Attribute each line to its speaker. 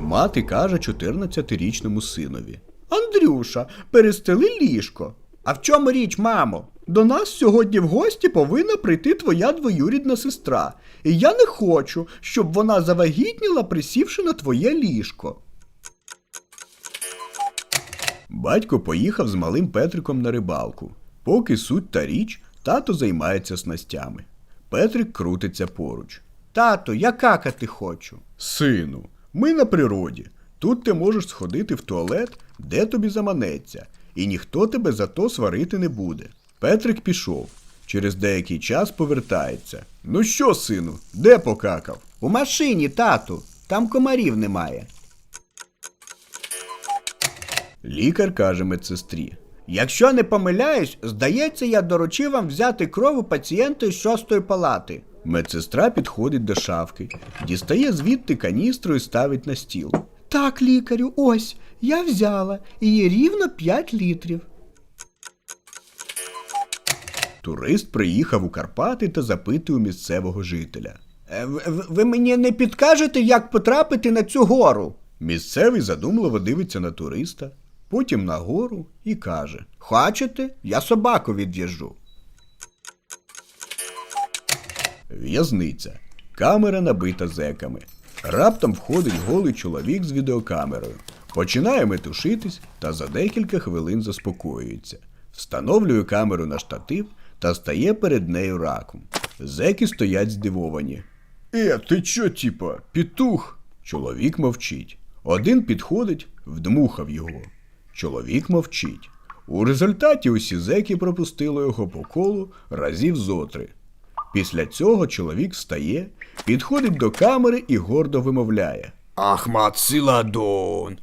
Speaker 1: Мати каже 14-річному синові. Андрюша, перестели ліжко. А в чому річ, мамо? До нас сьогодні в гості повинна прийти твоя двоюрідна сестра. І я не хочу, щоб вона завагітніла, присівши на твоє ліжко. Батько поїхав з малим Петриком на рибалку. Поки суть та річ, тато займається снастями. Петрик крутиться поруч. Тато, я какати хочу. Сину, ми на природі. Тут ти можеш сходити в туалет, де тобі заманеться, і ніхто тебе за то сварити не буде. Петрик пішов. Через деякий час повертається. Ну що, сину, де покакав? У машині, тату. Там комарів немає. Лікар каже медсестрі. Якщо не помиляюсь, здається, я доручив вам взяти кров у пацієнта із шостої палати. Медсестра підходить до шафки, дістає звідти каністру і ставить на стіл. Так, лікарю, ось, я взяла, і є рівно 5 літрів. Турист приїхав у Карпати та запитує у місцевого жителя. «Е, Ви мені не підкажете, як потрапити на цю гору? Місцевий задумливо дивиться на туриста, потім на гору і каже: Хочете, я собаку відв'яжу. В'язниця. Камера набита зеками. Раптом входить голий чоловік з відеокамерою. Починає метушитись та за декілька хвилин заспокоюється. Встановлює камеру на штатив та стає перед нею раком. Зеки стоять здивовані. Е, ти чо, типа, петух? Чоловік мовчить. Один підходить, вдмухав його. Чоловік мовчить. У результаті усі зеки пропустили його по колу разів зотри. Після цього чоловік встає, підходить до камери і гордо вимовляє.
Speaker 2: Ахмат Силадон.